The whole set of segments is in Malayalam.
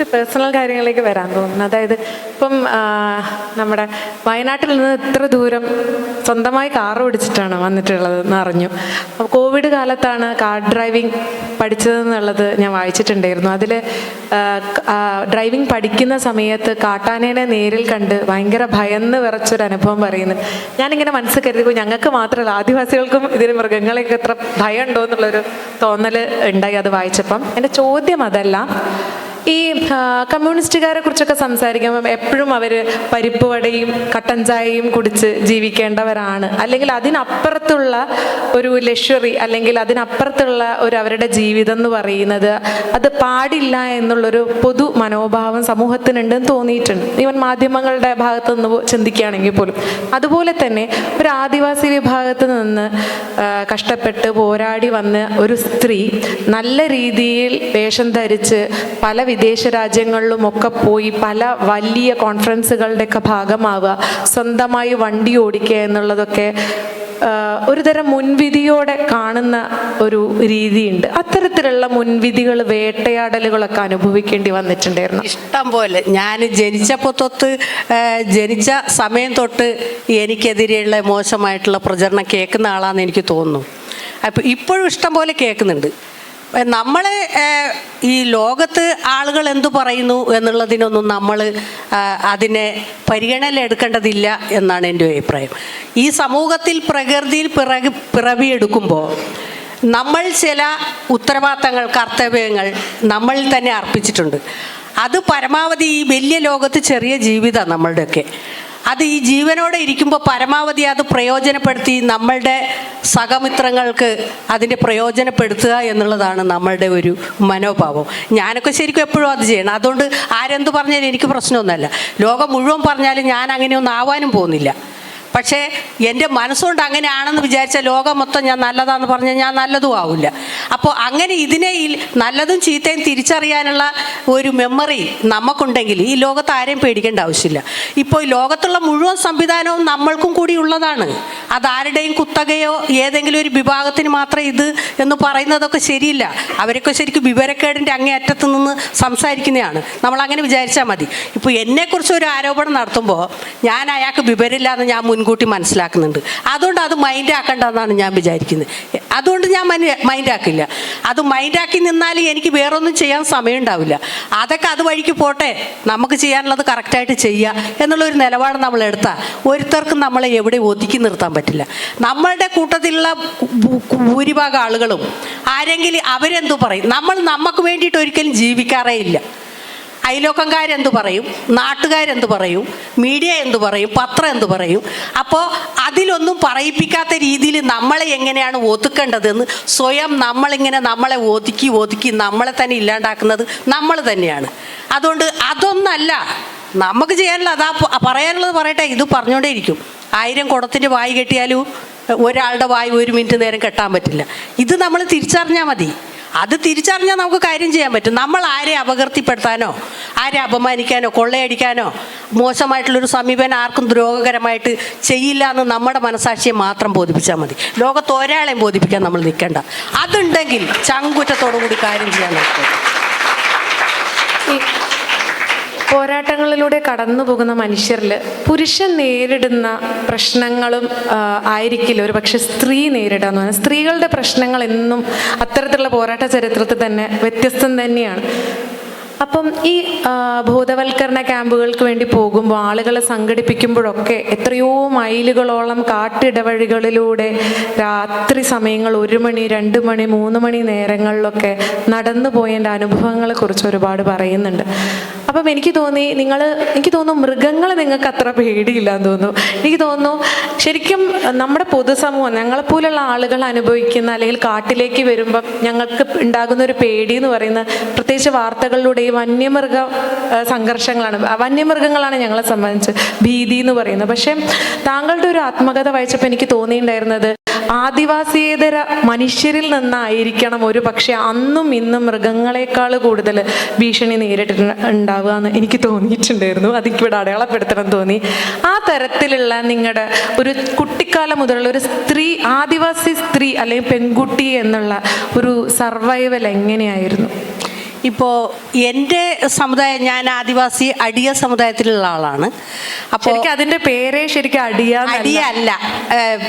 കുറച്ച് പേഴ്സണൽ കാര്യങ്ങളിലേക്ക് വരാൻ തോന്നുന്നു. അതായത് ഇപ്പം നമ്മുടെ വയനാട്ടിൽ നിന്ന് ഇത്ര ദൂരം സ്വന്തമായി കാർ ഓടിച്ചിട്ടാണ് വന്നിട്ടുള്ളത് എന്ന് അറിഞ്ഞു. കോവിഡ് കാലത്താണ് കാർ ഡ്രൈവിംഗ് പഠിച്ചതെന്നുള്ളത് ഞാൻ വായിച്ചിട്ടുണ്ടായിരുന്നു. അതിൽ ഡ്രൈവിംഗ് പഠിക്കുന്ന സമയത്ത് കാട്ടാനേനെ നേരിൽ കണ്ട് ഭയങ്കര ഭയന്ന് വിറച്ചൊരു അനുഭവം പറയുന്നു. ഞാനിങ്ങനെ മനസ്സിൽ കരുതി ഞങ്ങൾക്ക് മാത്രമല്ല ആദിവാസികൾക്കും ഇതിന് മൃഗങ്ങളെയൊക്കെ എത്ര ഭയം ഉണ്ടോ എന്നുള്ളൊരു തോന്നൽ ഉണ്ടായി അത് വായിച്ചപ്പം. എന്റെ ചോദ്യം അതല്ല ഈ കമ്മ്യൂണിസ്റ്റുകാരെ കുറിച്ചൊക്കെ സംസാരിക്കുമ്പോൾ എപ്പോഴും അവർ പരിപ്പ് വടയും കട്ടൻ ചായയും കുടിച്ച് ജീവിക്കേണ്ടവരാണ്. അല്ലെങ്കിൽ അതിനപ്പുറത്തുള്ള ഒരു ലക്ഷറി അല്ലെങ്കിൽ അതിനപ്പുറത്തുള്ള ഒരു അവരുടെ ജീവിതം എന്ന് പറയുന്നത് അത് പാടില്ല എന്നുള്ളൊരു പൊതു മനോഭാവം സമൂഹത്തിനുണ്ടെന്ന് തോന്നിയിട്ടുണ്ട്. ഈവൻ മാധ്യമങ്ങളുടെ ഭാഗത്ത് നിന്ന് ചിന്തിക്കുകയാണെങ്കിൽ പോലും. അതുപോലെ തന്നെ ഒരു ആദിവാസി വിഭാഗത്ത് നിന്ന് കഷ്ടപ്പെട്ട് പോരാടി വന്ന ഒരു സ്ത്രീ നല്ല രീതിയിൽ വേഷം ധരിച്ച് പല വിദേശ രാജ്യങ്ങളിലും ഒക്കെ പോയി പല വലിയ കോൺഫറൻസുകളുടെ ഒക്കെ ഭാഗമാവുക സ്വന്തമായി വണ്ടി ഓടിക്കുക എന്നുള്ളതൊക്കെ ഒരു തരം മുൻവിധിയോടെ കാണുന്ന ഒരു രീതിയുണ്ട്. അത്തരത്തിലുള്ള മുൻവിധികൾ വേട്ടയാടലുകളൊക്കെ അനുഭവിക്കേണ്ടി വന്നിട്ടുണ്ടായിരുന്നു. ഇഷ്ടം പോലെ. ഞാൻ ജനിച്ചപ്പോൾ തൊട്ട് ജനിച്ച സമയം തൊട്ട് എനിക്കെതിരെയുള്ള മോശമായിട്ടുള്ള പ്രചരണം കേൾക്കുന്ന ആളാണെന്ന് എനിക്ക് തോന്നുന്നു. അപ്പം ഇപ്പോഴും ഇഷ്ടം പോലെ കേൾക്കുന്നുണ്ട്. നമ്മൾ ഈ ലോകത്ത് ആളുകൾ എന്തു പറയുന്നു എന്നുള്ളതിനൊന്നും നമ്മൾ അതിനെ പരിഗണനയിലെടുക്കേണ്ടതില്ല എന്നാണ് എന്റെ അഭിപ്രായം. ഈ സമൂഹത്തിൽ പ്രകൃതിയിൽ പിറകി പിറവിയെടുക്കുമ്പോൾ നമ്മൾ ചില ഉത്തരവാദിത്തങ്ങൾ കർത്തവ്യങ്ങൾ നമ്മളിൽ തന്നെ അർപ്പിച്ചിട്ടുണ്ട്. അത് പരമാവധി ഈ വലിയ ലോകത്ത് ചെറിയ ജീവിതമാണ് നമ്മളുടെയൊക്കെ. അത് ഈ ജീവനോടെ ഇരിക്കുമ്പോൾ പരമാവധി അത് പ്രയോജനപ്പെടുത്തി നമ്മളുടെ സഹമിത്രങ്ങൾക്ക് അതിന്റെ പ്രയോജനപ്പെടുത്തുക എന്നുള്ളതാണ് നമ്മളുടെ ഒരു മനോഭാവം. ഞാനൊക്കെ ശരിക്കും എപ്പോഴും അത് ചെയ്യണം. അതുകൊണ്ട് ആരെന്ത് പറഞ്ഞാലും എനിക്ക് പ്രശ്നമൊന്നുമല്ല. ലോകം മുഴുവൻ പറഞ്ഞാലും ഞാൻ അങ്ങനെയൊന്നും ആവാനും പോകുന്നില്ല. പക്ഷേ എന്റെ മനസ്സുകൊണ്ട് അങ്ങനെയാണെന്ന് വിചാരിച്ച ലോകം മൊത്തം ഞാൻ നല്ലതാന്ന് പറഞ്ഞാൽ ഞാൻ നല്ലതും ആവില്ല. അപ്പോൾ അങ്ങനെ ഇതിനെ ഈ നല്ലതും ചീത്തയും തിരിച്ചറിയാനുള്ള ഒരു മെമ്മറി നമുക്കുണ്ടെങ്കിൽ ഈ ലോകത്ത് ആരെയും പേടിക്കേണ്ട ആവശ്യമില്ല. ഇപ്പോൾ ലോകത്തുള്ള മുഴുവൻ സംവിധാനവും നമ്മൾക്കും കൂടി ഉള്ളതാണ്. അതാരുടെയും കുത്തകയോ ഏതെങ്കിലും ഒരു വിഭാഗത്തിന് മാത്രം ഇത് എന്ന് പറയുന്നതൊക്കെ ശരിയില്ല. അവരൊക്കെ ശരിക്കും വിവരക്കേടിന്റെ അങ്ങേ അറ്റത്ത് നിന്ന് സംസാരിക്കുന്നതാണ്. നമ്മൾ അങ്ങനെ വിചാരിച്ചാൽ മതി. ഇപ്പോൾ എന്നെക്കുറിച്ച് ഒരു ആരോപണം നടത്തുമ്പോൾ ഞാൻ അയാൾക്ക് വിവരമില്ലാന്ന് ഞാൻ ഞാൻ മുൻകൂട്ടി മനസ്സിലാക്കുന്നുണ്ട്. അതുകൊണ്ട് അത് മൈൻഡ് ആക്കേണ്ടതെന്നാണ് ഞാൻ വിചാരിക്കുന്നത് അതുകൊണ്ട് ഞാൻ മൈൻഡ് ആക്കില്ല. അത് മൈൻഡ് ആക്കി നിന്നാൽ എനിക്ക് വേറൊന്നും ചെയ്യാൻ സമയം ഉണ്ടാവില്ല. അതൊക്കെ അത് വഴിക്ക് പോട്ടെ. നമുക്ക് ചെയ്യാനുള്ളത് കറക്റ്റായിട്ട് ചെയ്യുക എന്നുള്ളൊരു നിലപാട് നമ്മൾ എടുത്താൽ ഒരുത്തർക്കും നമ്മളെ എവിടെ ഒതുക്കി നിർത്താൻ പറ്റില്ല. നമ്മളുടെ കൂട്ടത്തിലുള്ള ഭൂരിഭാഗം ആളുകളും ആരെങ്കിലും അവരെന്തു പറയും? നമ്മൾ നമുക്ക് വേണ്ടിയിട്ട് ഒരിക്കലും ജീവിക്കാറേ ഇല്ല. അയലോക്കംകാരെന്ത് പറയും? നാട്ടുകാരെന്ത് പറയും? മീഡിയ എന്ത് പറയും? പത്രം എന്ത് പറയും? അപ്പോൾ അതിലൊന്നും പറയിപ്പിക്കാത്ത രീതിയിൽ നമ്മളെ എങ്ങനെയാണ് ഒതുക്കേണ്ടതെന്ന് സ്വയം നമ്മളിങ്ങനെ നമ്മളെ ഒതുക്കി ഒതുക്കി നമ്മളെ തന്നെ ഇല്ലാണ്ടാക്കുന്നത് നമ്മൾ തന്നെയാണ്. അതുകൊണ്ട് അതൊന്നല്ല. നമുക്ക് ചെയ്യാനുള്ള അതാ പറയാനുള്ളത് പറയട്ടെ. ഇത് പറഞ്ഞുകൊണ്ടേ ഇരിക്കും ആയിരം കുടത്തിന്റെ വായി കെട്ടിയാലും ഒരാളുടെ വായി ഒരു മിനിറ്റ് നേരം കെട്ടാൻ പറ്റില്ല. ഇത് നമ്മൾ തിരിച്ചറിഞ്ഞാൽ മതി. അത് തിരിച്ചറിഞ്ഞാൽ നമുക്ക് കാര്യം ചെയ്യാൻ പറ്റും. നമ്മൾ ആരെ അപകീർത്തിപ്പെടുത്താനോ ആരെ അപമാനിക്കാനോ കൊള്ളയടിക്കാനോ മോശമായിട്ടുള്ളൊരു സമീപനം ആർക്കും ദ്രോഹകരമായിട്ട് ചെയ്യില്ല എന്ന് നമ്മുടെ മനസാക്ഷിയെ മാത്രം ബോധിപ്പിച്ചാൽ മതി. ലോകത്ത് ഒരാളെയും ബോധിപ്പിക്കാൻ നമ്മൾ നിൽക്കേണ്ട. അതുണ്ടെങ്കിൽ ചങ്കുറ്റത്തോടു കൂടി കാര്യം ചെയ്യാൻ ഈ പോരാട്ടങ്ങളിലൂടെ കടന്നു പോകുന്ന മനുഷ്യരിൽ പുരുഷൻ നേരിടുന്ന പ്രശ്നങ്ങളും ആയിരിക്കില്ല. ഒരു പക്ഷെ സ്ത്രീ നേരിടാന്ന് പറഞ്ഞാൽ സ്ത്രീകളുടെ പ്രശ്നങ്ങൾ എന്നും അത്തരത്തിലുള്ള പോരാട്ട ചരിത്രത്തിൽ തന്നെ വ്യത്യസ്തം തന്നെയാണ്. അപ്പം ഈ ബോധവൽക്കരണ ക്യാമ്പുകൾക്ക് വേണ്ടി പോകുമ്പോൾ ആളുകളെ സംഘടിപ്പിക്കുമ്പോഴൊക്കെ എത്രയോ മൈലുകളോളം കാട്ടിടവഴികളിലൂടെ രാത്രി സമയങ്ങൾ ഒരു മണി രണ്ട് മണി മൂന്ന് മണി നേരങ്ങളിലൊക്കെ നടന്നു പോയതിന്റെ അനുഭവങ്ങളെ കുറിച്ച് ഒരുപാട് പറയുന്നുണ്ട്. അപ്പം എനിക്ക് തോന്നി നിങ്ങൾ എനിക്ക് തോന്നുന്നു മൃഗങ്ങൾ നിങ്ങൾക്ക് അത്ര പേടിയില്ലാന്ന് തോന്നുന്നു. എനിക്ക് തോന്നുന്നു ശരിക്കും നമ്മുടെ പൊതുസമൂഹം ഞങ്ങളെപ്പോലുള്ള ആളുകൾ അനുഭവിക്കുന്ന അല്ലെങ്കിൽ കാട്ടിലേക്ക് വരുമ്പം ഞങ്ങൾക്ക് ഉണ്ടാകുന്ന ഒരു പേടി എന്ന് പറയുന്ന പ്രത്യേകിച്ച് വാർത്തകളിലൂടെ വന്യമൃഗ സംഘർഷങ്ങളാണ്. വന്യമൃഗങ്ങളാണ് ഞങ്ങളെ സംബന്ധിച്ച് ഭീതി എന്ന് പറയുന്നത്. പക്ഷേ താങ്കളുടെ ഒരു ആത്മകഥ വായിച്ചപ്പോൾ എനിക്ക് തോന്നിയിട്ടുണ്ടായിരുന്നത് ആദിവാസിയേതര മനുഷ്യരിൽ നിന്നായിരിക്കണം ഒരു പക്ഷെ അന്നും ഇന്നും മൃഗങ്ങളെക്കാൾ കൂടുതൽ ഭീഷണി നേരിട്ട് ഉണ്ടാവുക എന്ന് എനിക്ക് തോന്നിയിട്ടുണ്ടായിരുന്നു. അതിക്കിവിടെ അടയാളപ്പെടുത്തണം തോന്നി. ആ തരത്തിലുള്ള നിങ്ങളുടെ ഒരു കുട്ടിക്കാലം മുതലുള്ള ഒരു സ്ത്രീ ആദിവാസി സ്ത്രീ അല്ലെങ്കിൽ പെൺകുട്ടി എന്നുള്ള ഒരു സർവൈവൽ എങ്ങനെയായിരുന്നു? ഇപ്പോൾ എന്റെ സമുദായം ഞാൻ ആദിവാസി അടിയ സമുദായത്തിലുള്ള ആളാണ്. അപ്പോൾ എനിക്ക് അതിന്റെ പേരെ ശരിക്കും അടിയ അല്ല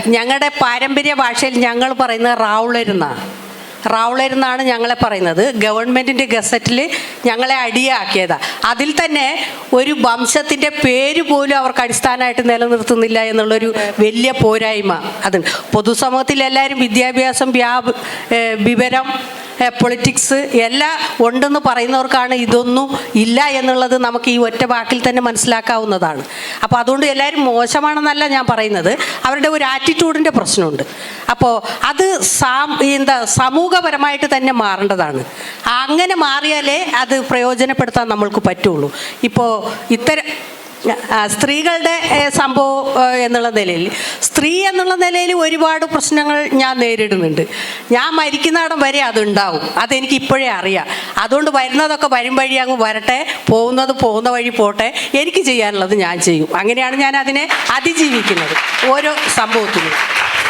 ഞങ്ങളുടെ പാരമ്പര്യ ഭാഷയിൽ ഞങ്ങൾ പറയുന്നത് റാവുളരുന്നാണ് റാവുളരുന്നാണ് ഞങ്ങളെ പറയുന്നത്. ഗവൺമെന്റിന്റെ ഗസറ്റിൽ ഞങ്ങളെ അടിയാക്കിയതാണ് അതിൽ തന്നെ ഒരു വംശത്തിന്റെ പേര് പോലും അവർക്ക് അടിസ്ഥാനമായിട്ട് നിലനിർത്തുന്നില്ല എന്നുള്ളൊരു വലിയ പോരായ്മ അതുണ്ട് പൊതുസമൂഹത്തിൽ എല്ലാവരും വിദ്യാഭ്യാസം വ്യാപ വിവരം പൊളിറ്റിക്സ് എല്ലാം ഉണ്ടെന്ന് പറയുന്നവർക്കാണ് ഇതൊന്നും ഇല്ല എന്നുള്ളത് നമുക്ക് ഈ ഒറ്റ വാക്കിൽ തന്നെ മനസ്സിലാക്കാവുന്നതാണ്. അപ്പോൾ അതുകൊണ്ട് എല്ലാവരും മോശമാണെന്നല്ല ഞാൻ പറയുന്നത്. അവരുടെ ഒരു ആറ്റിറ്റ്യൂഡിന്റെ പ്രശ്നമുണ്ട്. അപ്പോൾ അത് സാം എന്താ സമൂഹപരമായിട്ട് തന്നെ മാറേണ്ടതാണ്. അങ്ങനെ മാറിയാലേ അത് പ്രയോജനപ്പെടുത്താൻ നമ്മൾക്ക് പറ്റുള്ളൂ. ഇപ്പോൾ ഇത്തരം സ്ത്രീകളുടെ സംഭവം എന്നുള്ള നിലയിൽ. സ്ത്രീ എന്നുള്ള നിലയിൽ ഒരുപാട് പ്രശ്നങ്ങൾ ഞാൻ നേരിടുന്നുണ്ട്. ഞാൻ മരിക്കുന്നിടം വരെ അതുണ്ടാവും. അതെനിക്ക് ഇപ്പോഴേ അറിയാം. അതുകൊണ്ട് വരുന്നതൊക്കെ വരും വഴി അങ്ങ് വരട്ടെ. പോകുന്നത് പോകുന്ന വഴി പോട്ടെ. എനിക്ക് ചെയ്യാനുള്ളത് ഞാൻ ചെയ്യും. അങ്ങനെയാണ് ഞാൻ അതിനെ അതിജീവിക്കുന്നത് ഓരോ സംഭവത്തിലും.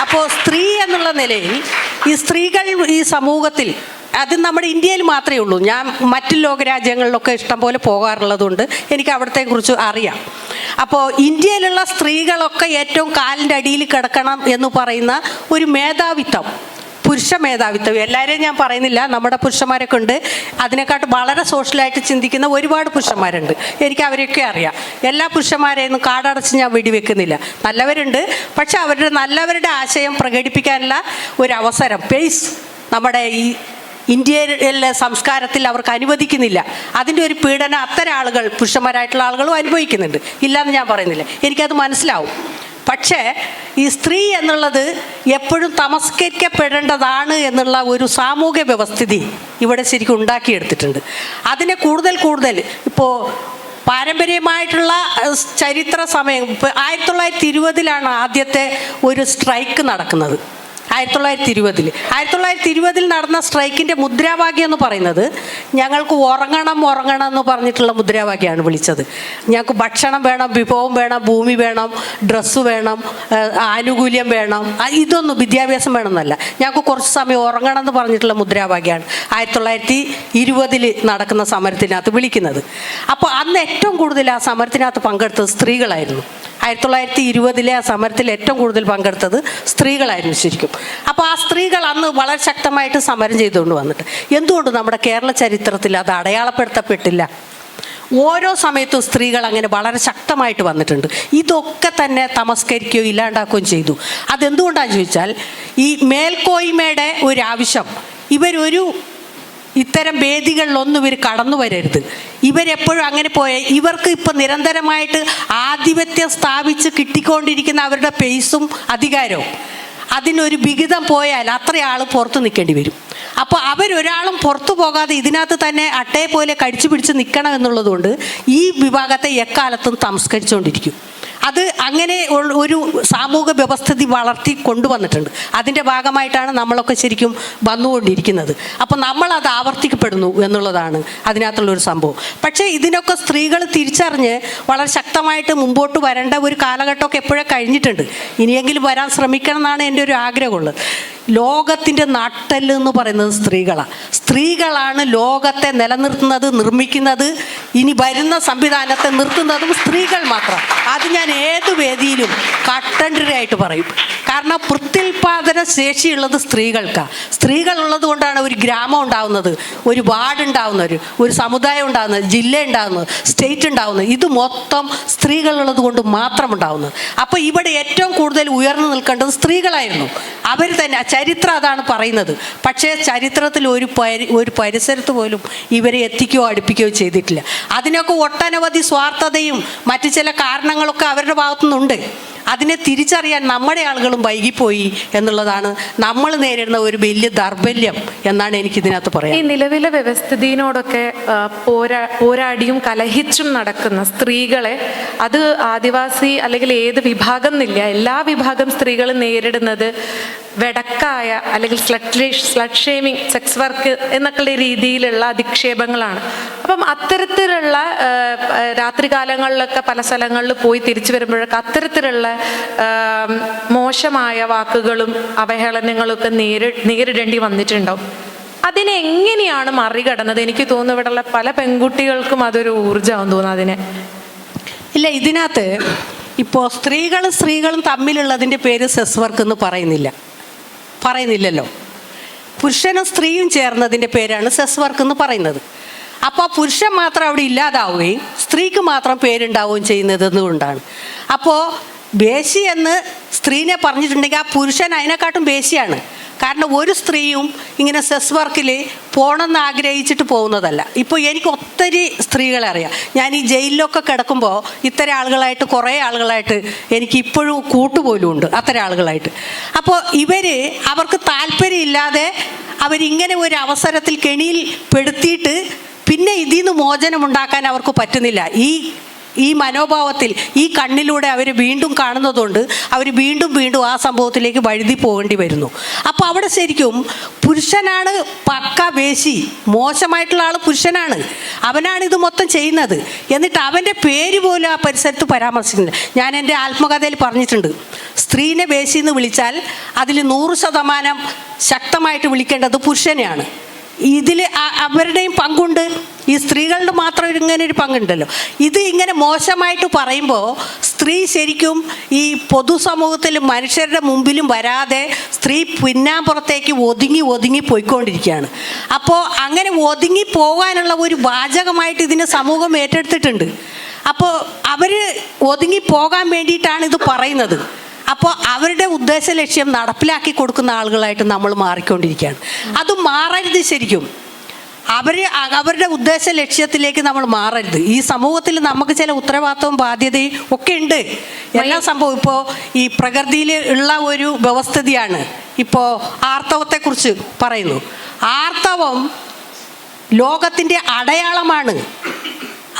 അപ്പോൾ സ്ത്രീ എന്നുള്ള നിലയിൽ ഈ സ്ത്രീകൾ ഈ സമൂഹത്തിൽ അത് നമ്മുടെ ഇന്ത്യയിൽ മാത്രമേ ഉള്ളൂ. ഞാൻ മറ്റു ലോകരാജ്യങ്ങളിലൊക്കെ ഇഷ്ടംപോലെ പോകാറുള്ളതുകൊണ്ട് എനിക്ക് അവിടത്തെ കുറിച്ച് അറിയാം. അപ്പോൾ ഇന്ത്യയിലുള്ള സ്ത്രീകളൊക്കെ ഏറ്റവും കാലിന്റെ അടിയിൽ കിടക്കണം എന്ന് പറയുന്ന ഒരു മേധാവിത്വം പുരുഷ മേധാവിത്വം. എല്ലാവരെയും ഞാൻ പറയുന്നില്ല നമ്മുടെ പുരുഷന്മാരൊക്കെ ഉണ്ട്. അതിനെക്കാട്ട് വളരെ സോഷ്യലായിട്ട് ചിന്തിക്കുന്ന ഒരുപാട് പുരുഷന്മാരുണ്ട്. എനിക്ക് അവരെയൊക്കെ അറിയാം. എല്ലാ പുരുഷന്മാരെയൊന്നും കാടടച്ച് ഞാൻ വെടിവെക്കുന്നില്ല. നല്ലവരുണ്ട്. പക്ഷെ അവരുടെ നല്ലവരുടെ ആശയം പ്രകടിപ്പിക്കാനുള്ള ഒരു അവസരം പേസ് നമ്മുടെ ഈ ഇന്ത്യയിലെ സംസ്കാരത്തിൽ അവർക്ക് അനുവദിക്കുന്നില്ല. അതിന്റെ ഒരു പീഡനം അത്തരം ആളുകൾ പുരുഷന്മാരായിട്ടുള്ള ആളുകളും അനുഭവിക്കുന്നുണ്ട്. ഇല്ലയെന്ന് ഞാൻ പറയുന്നില്ല. എനിക്കത് മനസ്സിലാവും. പക്ഷേ ഈ സ്ത്രീ എന്നുള്ളത് എപ്പോഴും തമസ്കരിക്കപ്പെടേണ്ടതാണ് എന്നുള്ള ഒരു സാമൂഹ്യ വ്യവസ്ഥിതി ഇവിടെ ശരിക്കും ഉണ്ടാക്കിയെടുത്തിട്ടുണ്ട്. അതിനെ കൂടുതൽ കൂടുതൽ ഇപ്പോൾ പാരമ്പര്യമായിട്ടുള്ള ചരിത്ര സമയം ആയിരത്തി തൊള്ളായിരത്തി ഇരുപതിലാണ് ആദ്യത്തെ ഒരു സ്ട്രൈക്ക് നടക്കുന്നത്. ആയിരത്തി തൊള്ളായിരത്തി ഇരുപതിൽ ആയിരത്തി തൊള്ളായിരത്തി ഇരുപതിൽ നടന്ന സ്ട്രൈക്കിന്റെ മുദ്രാവാക്യം എന്ന് പറയുന്നത് ഞങ്ങൾക്ക് ഉറങ്ങണം ഉറങ്ങണം എന്ന് പറഞ്ഞിട്ടുള്ള മുദ്രാവാക്യമാണ് വിളിച്ചത്. ഞങ്ങൾക്ക് ഭക്ഷണം വേണം വിഭവം വേണം ഭൂമി വേണം ഡ്രസ്സ് വേണം ആനുകൂല്യം വേണം ഇതൊന്നും വിദ്യാഭ്യാസം വേണമെന്നല്ല. ഞങ്ങൾക്ക് കുറച്ച് സമയം ഉറങ്ങണം എന്ന് പറഞ്ഞിട്ടുള്ള മുദ്രാവാക്യമാണ് ആയിരത്തി തൊള്ളായിരത്തി ഇരുപതിൽ നടക്കുന്ന സമരത്തിനകത്ത് വിളിക്കുന്നത്. അപ്പോൾ അന്ന് ഏറ്റവും കൂടുതൽ ആ സമരത്തിനകത്ത് പങ്കെടുത്തത് സ്ത്രീകളായിരുന്നു. ആയിരത്തി തൊള്ളായിരത്തി ഇരുപതിലെ ആ സമരത്തിൽ ഏറ്റവും കൂടുതൽ പങ്കെടുത്തത് സ്ത്രീകളായിരുന്നു ശരിക്കും. അപ്പോൾ ആ സ്ത്രീകൾ അന്ന് വളരെ ശക്തമായിട്ട് സമരം ചെയ്തുകൊണ്ട് വന്നിട്ട്. എന്തുകൊണ്ട് നമ്മുടെ കേരള ചരിത്രത്തിൽ അത് അടയാളപ്പെടുത്തപ്പെട്ടില്ല? ഓരോ സമയത്തും സ്ത്രീകൾ അങ്ങനെ വളരെ ശക്തമായിട്ട് വന്നിട്ടുണ്ട്. ഇതൊക്കെ തന്നെ തമസ്കരിക്കുകയോ ഇല്ലാണ്ടാക്കുകയും ചെയ്തു. അതെന്തുകൊണ്ടാണെന്ന് ചോദിച്ചാൽ ഈ മേൽക്കോയ്മയുടെ ഒരു ആവശ്യം ഇവരൊരു ഇത്തരം വേദികളിലൊന്നും ഇവർ കടന്നു വരരുത്. ഇവരെപ്പോഴും അങ്ങനെ പോയ ഇവർക്ക് ഇപ്പം നിരന്തരമായിട്ട് ആധിപത്യം സ്ഥാപിച്ച് കിട്ടിക്കൊണ്ടിരിക്കുന്ന അവരുടെ പേസും അധികാരവും. അതിനൊരു വിഹിതം പോയാൽ അത്ര ആൾ പുറത്ത് നിൽക്കേണ്ടി വരും. അപ്പോൾ അവരൊരാളും പുറത്തു പോകാതെ ഇതിനകത്ത് തന്നെ അട്ടയെ പോലെ കടിച്ചു പിടിച്ച് നിൽക്കണം എന്നുള്ളതുകൊണ്ട് ഈ വിഭാഗത്തെ എക്കാലത്തും സംസ്കരിച്ചുകൊണ്ടിരിക്കും അത് അങ്ങനെ ഒരു സാമൂഹ്യ വ്യവസ്ഥിതി വളർത്തി കൊണ്ടുവന്നിട്ടുണ്ട്. അതിന്റെ ഭാഗമായിട്ടാണ് നമ്മളൊക്കെ ശരിക്കും വന്നുകൊണ്ടിരിക്കുന്നത്. അപ്പം നമ്മളത് ആവർത്തിക്കപ്പെടുന്നു എന്നുള്ളതാണ് അതിനകത്തുള്ള ഒരു സംഭവം. പക്ഷേ ഇതിനൊക്കെ സ്ത്രീകൾ തിരിച്ചറിഞ്ഞ് വളരെ ശക്തമായിട്ട് മുമ്പോട്ട് വരേണ്ട ഒരു കാലഘട്ടമൊക്കെ എപ്പോഴും കഴിഞ്ഞിട്ടുണ്ട്. ഇനിയെങ്കിലും വരാൻ ശ്രമിക്കണം എന്നാണ് എന്റെ ഒരു ആഗ്രഹമുള്ളത്. ലോകത്തിന്റെ നട്ടെല്ല് എന്ന് പറയുന്നത് സ്ത്രീകളാണ് സ്ത്രീകളാണ് ലോകത്തെ നിലനിർത്തുന്നത് നിർമ്മിക്കുന്നത് ഇനി വരുന്ന സംവിധാനത്തെ നിർത്തുന്നതും സ്ത്രീകൾ മാത്രം. അത് ഞാൻ ഏത് വേദിയിലും കട്ടൻഡറായിട്ട് പറയും. കാരണം പ്രത്യുൽപാദന ശേഷിയുള്ളത് സ്ത്രീകൾക്കാണ് സ്ത്രീകൾ ഉള്ളത് കൊണ്ടാണ് ഒരു ഗ്രാമം ഉണ്ടാവുന്നത് ഒരു വാർഡ് ഉണ്ടാവുന്നത് ഒരു ഒരു സമുദായം ഉണ്ടാകുന്നത് ജില്ല ഉണ്ടാകുന്നത് സ്റ്റേറ്റ് ഉണ്ടാകുന്നത് ഇത് മൊത്തം സ്ത്രീകളുള്ളത് കൊണ്ട് മാത്രം ഉണ്ടാവുന്നത്. അപ്പോൾ ഇവിടെ ഏറ്റവും കൂടുതൽ ഉയർന്നു നിൽക്കേണ്ടത് സ്ത്രീകളായിരുന്നു. അവർ തന്നെ ചരിത്രം അതാണ് പറയുന്നത്. പക്ഷേ ചരിത്രത്തിൽ ഒരു പരി ഒരു പരിസരത്ത് പോലും ഇവരെ എത്തിക്കുകയോ അടുപ്പിക്കുകയോ ചെയ്തിട്ടില്ല. അതിനൊക്കെ ഒട്ടനവധി സ്വാർത്ഥതയും മറ്റു ചില കാരണങ്ങളൊക്കെ അവരുടെ ഭാഗത്തുനിന്നുണ്ട്. അതിനെ തിരിച്ചറിയാൻ നമ്മുടെ ആളുകളും വൈകിപ്പോയി എന്നുള്ളതാണ് നമ്മൾ നേരിടുന്ന ഒരു വലിയ ദൗർബല്യം എന്നാണ് എനിക്ക് ഇതിനകത്ത് ഈ നിലവിലെ വ്യവസ്ഥിതിയോടൊക്കെ പോരാ പോരാടിയും കലഹിച്ചും നടക്കുന്ന സ്ത്രീകളെ അത് ആദിവാസി അല്ലെങ്കിൽ ഏത് വിഭാഗം എന്നില്ല എല്ലാ വിഭാഗം സ്ത്രീകളും നേരിടുന്നത് വെടക്കായ അല്ലെങ്കിൽ slut slut shaming sex work എന്നൊക്കെയുള്ള രീതിയിലുള്ള അധിക്ഷേപങ്ങളാണ്. അപ്പം അത്തരത്തിലുള്ള രാത്രികാലങ്ങളിലൊക്കെ പല സ്ഥലങ്ങളിൽ പോയി തിരിച്ചു വരുമ്പോഴൊക്കെ അത്തരത്തിലുള്ള മോശമായ വാക്കുകളും അവഹേളനങ്ങളും ഒക്കെ നേരി നേരിടേണ്ടി വന്നിട്ടുണ്ടാവും. അതിനെ എങ്ങനെയാണ് മറികടന്നത്? എനിക്ക് തോന്നുന്നു ഇവിടെയുള്ള പല പെൺകുട്ടികൾക്കും അതൊരു ഊർജമാണെന്ന് തോന്നുന്നു അതിനെ. ഇല്ല ഇതിനകത്ത് ഇപ്പോൾ സ്ത്രീകളും സ്ത്രീകളും തമ്മിലുള്ളതിന്റെ പേര് സെസ് വർക്ക് എന്ന് പറയുന്നില്ല. പറയുന്നില്ലല്ലോ. പുരുഷനും സ്ത്രീയും ചേർന്നതിന്റെ പേരാണ് സെസ് വർക്ക് എന്ന് പറയുന്നത്. അപ്പോൾ പുരുഷൻ മാത്രം അവിടെ ഇല്ലാതാവുകയും സ്ത്രീക്ക് മാത്രം പേരുണ്ടാവുകയും ചെയ്യുന്നത് എന്തുകൊണ്ടാണ്? അപ്പോൾ ബേശി എന്ന് സ്ത്രീനെ പറഞ്ഞിട്ടുണ്ടെങ്കിൽ ആ പുരുഷൻ അതിനെക്കാട്ടും ബേശിയാണ്. കാരണം ഒരു സ്ത്രീയും ഇങ്ങനെ സെസ് വർക്കിൽ പോകണമെന്ന് ആഗ്രഹിച്ചിട്ട് പോകുന്നതല്ല. ഇപ്പോൾ എനിക്ക് ഒത്തിരി സ്ത്രീകളെ അറിയാം. ഞാൻ ഈ ജയിലിലൊക്കെ കിടക്കുമ്പോൾ ഇത്തരം ആളുകളായിട്ട് കുറേ ആളുകളായിട്ട് എനിക്ക് ഇപ്പോഴും കൂട്ടുപോലും ഉണ്ട് അത്തരം ആളുകളായിട്ട്. അപ്പോൾ ഇവർ അവർക്ക് താല്പര്യമില്ലാതെ അവരിങ്ങനെ ഒരു അവസരത്തിൽ കെണിയിൽ പെടുത്തിയിട്ട് പിന്നെ ഇതിൽ നിന്ന് മോചനമുണ്ടാക്കാൻ അവർക്ക് പറ്റുന്നില്ല. ഈ ഈ മനോഭാവത്തിൽ ഈ കണ്ണിലൂടെ അവർ വീണ്ടും കാണുന്നതുകൊണ്ട് അവർ വീണ്ടും വീണ്ടും ആ സംഭവത്തിലേക്ക് വഴുതി പോകേണ്ടി വരുന്നു. അപ്പോൾ അവിടെ ശരിക്കും പുരുഷനാണ് പക്ക വേശി മോശമായിട്ടുള്ള ആൾ പുരുഷനാണ്. അവനാണ് ഇത് മൊത്തം ചെയ്യുന്നത്. എന്നിട്ട് അവന്റെ പേര് പോലും ആ പരിസരത്ത് പരാമർശിക്കുന്നില്ല. ഞാൻ എന്റെ ആത്മകഥയിൽ പറഞ്ഞിട്ടുണ്ട്. സ്ത്രീനെ വേശി എന്ന് വിളിച്ചാൽ അതിൽ നൂറ് ശതമാനം ശക്തമായിട്ട് വിളിക്കേണ്ടത് പുരുഷനെയാണ്. ഇതിൽ അവരുടെയും പങ്കുണ്ട്. ഈ സ്ത്രീകളുടെ മാത്രം ഇങ്ങനെ ഒരു പങ്കുണ്ടല്ലോ. ഇത് ഇങ്ങനെ മോശമായിട്ട് പറയുമ്പോൾ സ്ത്രീ ശരിക്കും ഈ പൊതുസമൂഹത്തിൽ മനുഷ്യരുടെ മുമ്പിലും വരാതെ സ്ത്രീ പിന്നാമ്പുറത്തേക്ക് ഒതുങ്ങി ഒതുങ്ങി പോയിക്കൊണ്ടിരിക്കുകയാണ്. അപ്പോൾ അങ്ങനെ ഒതുങ്ങി പോകാനുള്ള ഒരു വാചകമായിട്ട് ഇതിനെ സമൂഹം ഏറ്റെടുത്തിട്ടുണ്ട്. അപ്പോൾ അവർ ഒതുങ്ങി പോകാൻ വേണ്ടിയിട്ടാണ് ഇത് പറയുന്നത്. അപ്പോൾ അവരുടെ ഉദ്ദേശ ലക്ഷ്യം നടപ്പിലാക്കി കൊടുക്കുന്ന ആളുകളായിട്ട് നമ്മൾ മാറിക്കൊണ്ടിരിക്കുകയാണ്. അത് മാറരുത് ശരിക്കും. അവർ അവരുടെ ഉദ്ദേശ ലക്ഷ്യത്തിലേക്ക് നമ്മൾ മാറരുത്. ഈ സമൂഹത്തിൽ നമുക്ക് ചില ഉത്തരവാദിത്വവും ബാധ്യതയും ഒക്കെ ഉണ്ട്. എല്ലാ സംഭവം ഇപ്പോൾ ഈ പ്രകൃതിയിൽ ഉള്ള ഒരു വ്യവസ്ഥിതിയാണ് ഇപ്പോൾ ആർത്തവത്തെക്കുറിച്ച് പറയുന്നു. ആർത്തവം ലോകത്തിന്റെ അടയാളമാണ്.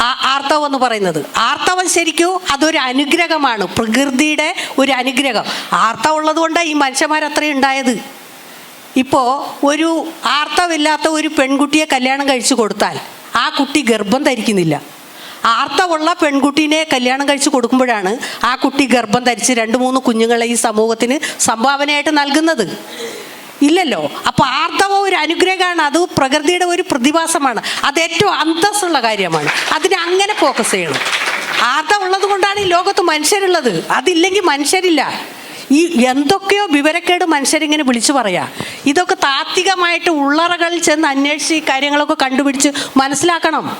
ആർത്തവം എന്ന് പറയുന്നത്. ആർത്തവം ശരിക്കും അതൊരു അനുഗ്രഹമാണ്. പ്രകൃതിയുടെ ഒരു അനുഗ്രഹം. ആർത്തവം ഉള്ളത് കൊണ്ടാണ് ഈ മനുഷ്യന്മാർ അത്രയും ഉണ്ടായത്. ഇപ്പോൾ ഒരു ആർത്തവില്ലാത്ത ഒരു പെൺകുട്ടിയെ കല്യാണം കഴിച്ചു കൊടുത്താൽ ആ കുട്ടി ഗർഭം ധരിക്കുന്നില്ല. ആർത്തവുള്ള പെൺകുട്ടീനെ കല്യാണം കഴിച്ചു കൊടുക്കുമ്പോഴാണ് ആ കുട്ടി ഗർഭം ധരിച്ച് രണ്ട് മൂന്ന് കുഞ്ഞുങ്ങളെ ഈ സമൂഹത്തിന് സംഭാവനയായിട്ട് നൽകുന്നത്. ഇല്ലല്ലോ. അപ്പോൾ ആർത്തവം ഒരു അനുഗ്രഹമാണ് അത് പ്രകൃതിയുടെ ഒരു പ്രതിഭാസമാണ്. അത് ഏറ്റവും അന്തസ്സുള്ള കാര്യമാണ്. അതിനെ അങ്ങനെ ഫോക്കസ് ചെയ്യണം. ആർത്തവം ഉള്ളത് കൊണ്ടാണ് ഈ ലോകത്ത് മനുഷ്യരുള്ളത്. അതില്ലെങ്കിൽ മനുഷ്യരില്ല. ഈ എന്തൊക്കെയോ വിവരക്കേട് മനുഷ്യരിങ്ങനെ വിളിച്ചു പറയാ. ഇതൊക്കെ താത്വികമായിട്ട് ഉള്ളറകളിൽ ചെന്ന് അന്വേഷിച്ച് ഈ കാര്യങ്ങളൊക്കെ കണ്ടുപിടിച്ച് മനസ്സിലാക്കണം.